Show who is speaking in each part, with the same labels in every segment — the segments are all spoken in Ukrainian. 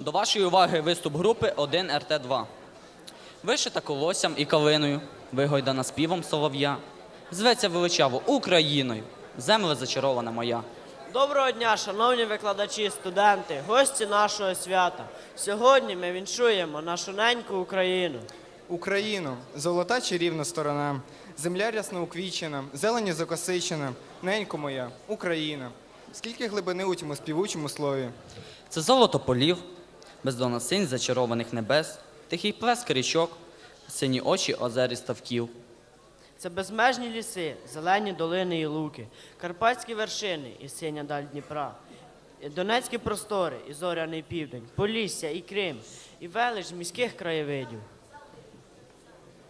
Speaker 1: До вашої уваги виступ групи 1 РТ-2. Вишита колоссям і калиною, вигойдана співом солов'я. Зветься величаво Україною, земле зачарована моя.
Speaker 2: Доброго дня, шановні викладачі, студенти, гості нашого свята. Сьогодні ми віншуємо нашу неньку Україну.
Speaker 3: Україно, золота чарівна сторона, земля рясно уквічена, зелені закосичена, ненько моя, Україна. Скільки глибини у цьому співучому слові.
Speaker 1: Це золото полів, бездонна синь зачарованих небес, тихий плеск річок, сині очі озер і ставків.
Speaker 2: Це безмежні ліси, зелені долини і луки, карпатські вершини і синя даль Дніпра, і Донецькі простори і зоряний південь, Полісся і Крим, і велич міських краєвидів.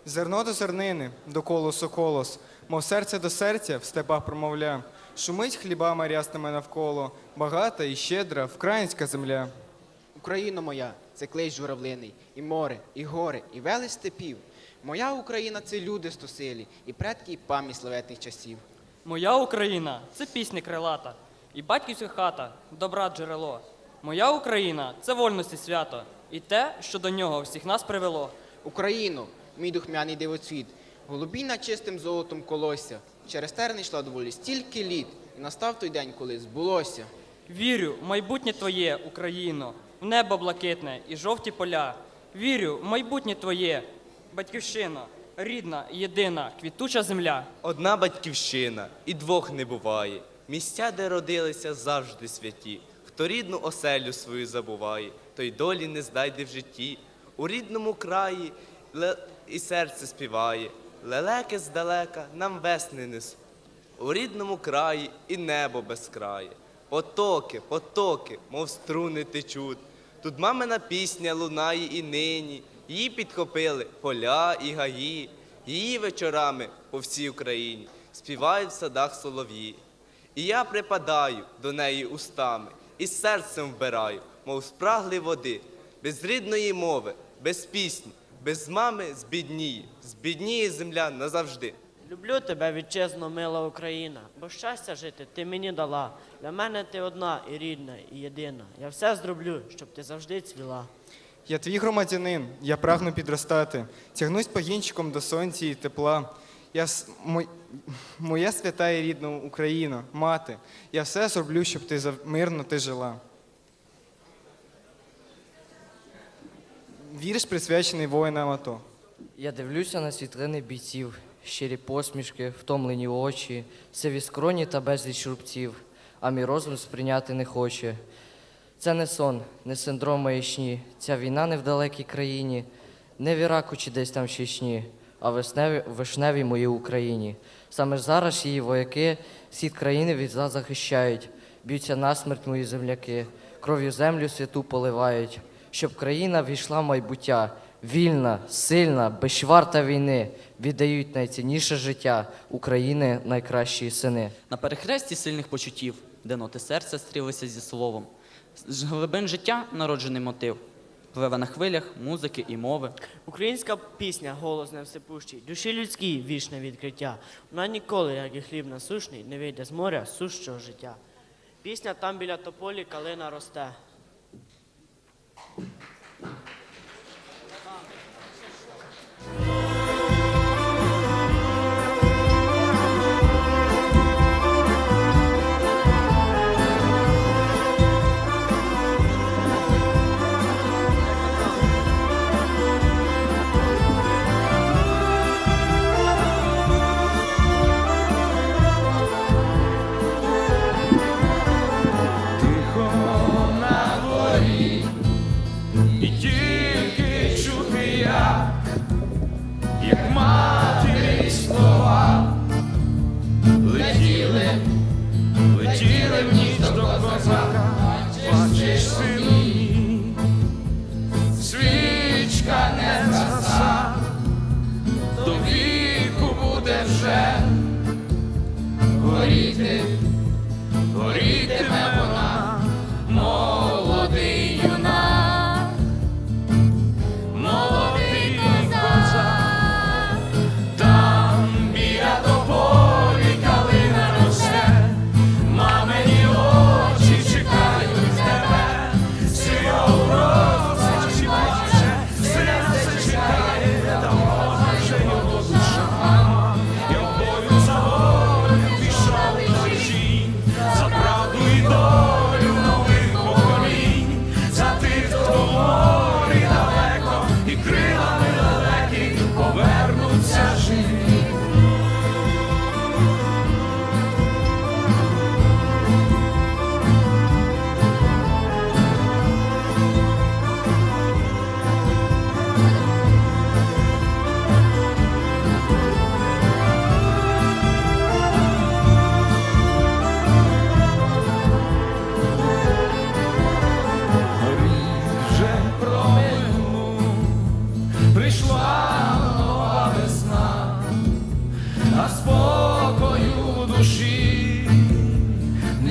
Speaker 3: Зерно до зернини, до колосу колос, мов серце до серця в степах промовля. Шумить хлібами рясними навколо, багата і щедра вкраїнська земля.
Speaker 4: Україно моя, це клич журавлиний, і море, і гори, і велич степів. Моя Україна це люди стосилі, і предки, і пам'ять славетних часів.
Speaker 5: Моя Україна це пісня крилата, і батьківська хата добра джерело. Моя Україна це вольності свято, і те, що до нього всіх нас привело.
Speaker 4: Україно, мій духмяний дивоцвіт, голубій над чистим золотом колосся. Через терни йшла доволі стільки літ, і настав той день, коли збулося.
Speaker 5: Вірю в майбутнє твоє, Україно, в небо блакитне і жовті поля. Вірю в майбутнє твоє, батьківщина, рідна, єдина, квітуча земля.
Speaker 6: Одна батьківщина і двох не буває. Місця, де родилися, завжди святі. Хто рідну оселю свою забуває, той долі не знайде в житті. У рідному краї і серце співає, лелеки здалека нам весни несуть. У рідному краї і небо без безкрає. Потоки, потоки, мов струни течуть. Тут мамина пісня лунає і нині. Її підхопили поля і гаї. Її вечорами по всій Україні співають в садах солов'ї. І я припадаю до неї устами і серцем вбираю, мов спраглі води, без рідної мови, без пісні, без мами збідніє, збідніє земля назавжди.
Speaker 2: Люблю тебе, вітчизно, мила Україна, бо щастя жити ти мені дала. Для мене ти одна і рідна, і єдина. Я все зроблю, щоб ти завжди цвіла.
Speaker 3: Я твій громадянин, я прагну підростати, тягнусь погінчиком до сонця і тепла. Я мо- моя свята і рідна Україна, мати, я все зроблю, щоб ти зав- мирно ти жила. Вірш присвячений воїнам АТО.
Speaker 7: Я дивлюся на світлини бійців, щирі посмішки, втомлені очі, сиві скроні та безліч рубців, а мій розум сприйняти не хоче. Це не сон, не синдром маячні, ця війна не в далекій країні, не в Іраку чи десь там в Чечні, а в вишневі, вишневій моїй Україні. Саме зараз її вояки схід країни від зла захищають, б'ються насмерть мої земляки, кров'ю землю святу поливають, щоб країна війшла в майбуття, вільна, сильна, безшварта війни, віддають найцінніше життя України найкращі сини.
Speaker 1: На перехресті сильних почуттів, де ноти серця стрілися зі словом. З глибин життя народжений мотив, пливе на хвилях музики і мови.
Speaker 2: Українська пісня, голос невсипущий, душі людській вічне відкриття. Вона ніколи, як і хліб насушний, не вийде з моря сущого життя. Пісня там біля тополі калина росте.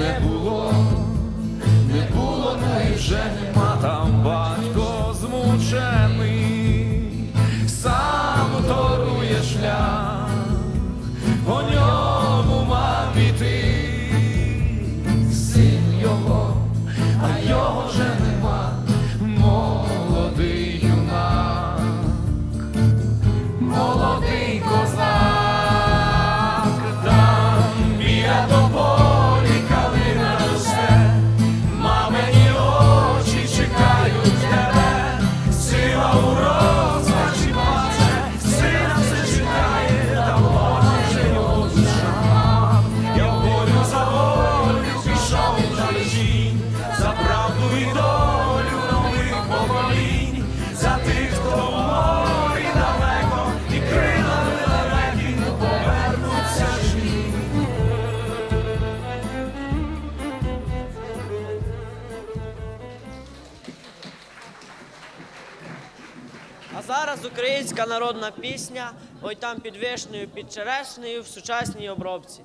Speaker 8: me. А
Speaker 2: зараз українська народна пісня Ой там під вишнею, під черешнею в сучасній обробці.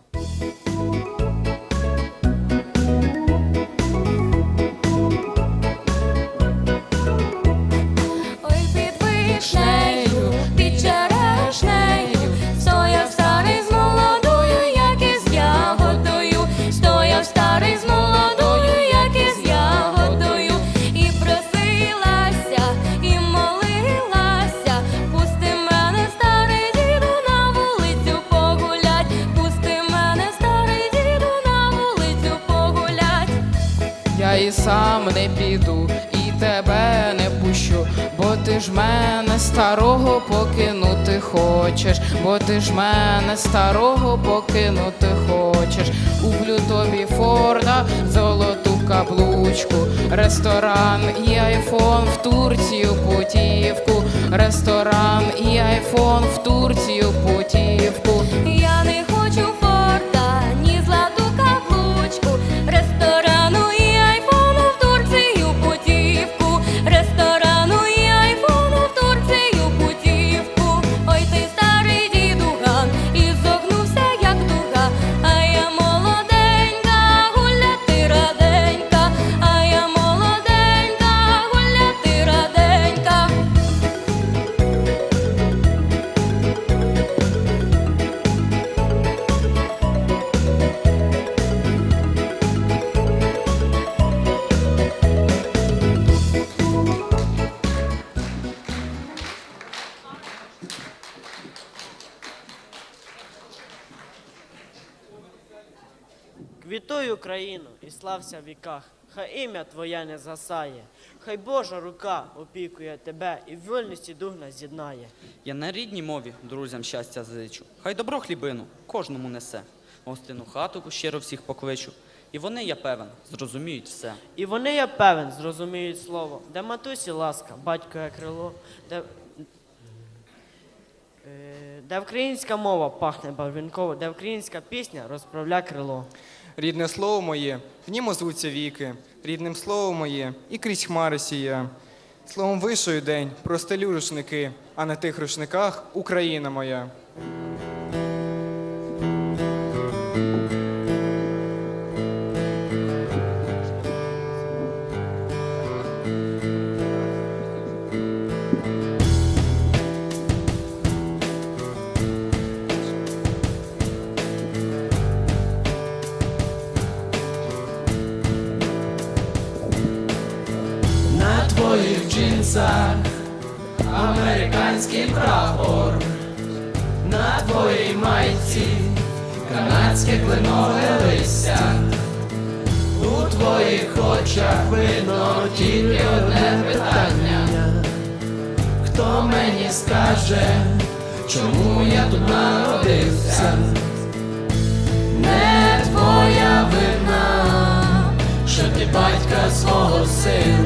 Speaker 9: Ти ж мене старого покинути хочеш, бо ти ж мене старого покинути хочеш. Куплю тобі форда, золоту каблучку, ресторан і айфон в Турцію путівку, ресторан і айфон в Турцію путівку.
Speaker 10: Я не хочу
Speaker 2: Квітуй Україну і слався в віках, хай ім'я Твоє не згасає, хай Божа рука опікує тебе і в вольності дух нас з'єднає.
Speaker 1: Я на рідній мові друзям щастя зичу. Хай добро хлібину кожному несе. Гостину хату щиро всіх покличу. І вони, я певен, зрозуміють все.
Speaker 2: І вони, я певен, зрозуміють слово, де матусі ласка, батькове крило, де, е, де українська мова пахне барвінково, де українська пісня розправля крило.
Speaker 3: Рідне слово моє, в нім озвуться віки, рідним слово моє, і крізь хмари сія. Словом вишою день, простелю рушники, а на тих рушниках Україна моя.
Speaker 8: На твоїх джинсах американський прапор, на твоїй майці канадське кленове листя, у твоїх очах видно тільки одне питання. Хто мені скаже, чому я тут народився? Не твоя вина, що ти батька свого син,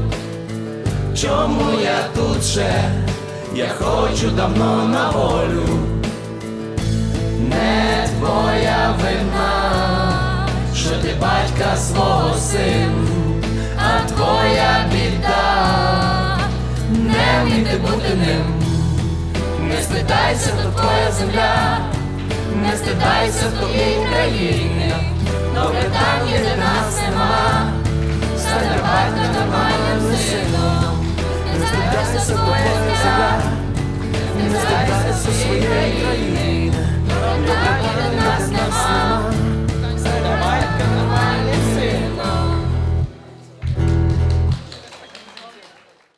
Speaker 8: Чому я тут ще? Я хочу давно на волю. Не твоя вина, що ти батька свого сину, а твоя біда, не вміти бути ним. Не стидайся, то твоя земля, не стидайся в тобі України, добре там для нас нема, стань батька нормальним сином, the goddess of the world's around. Miss the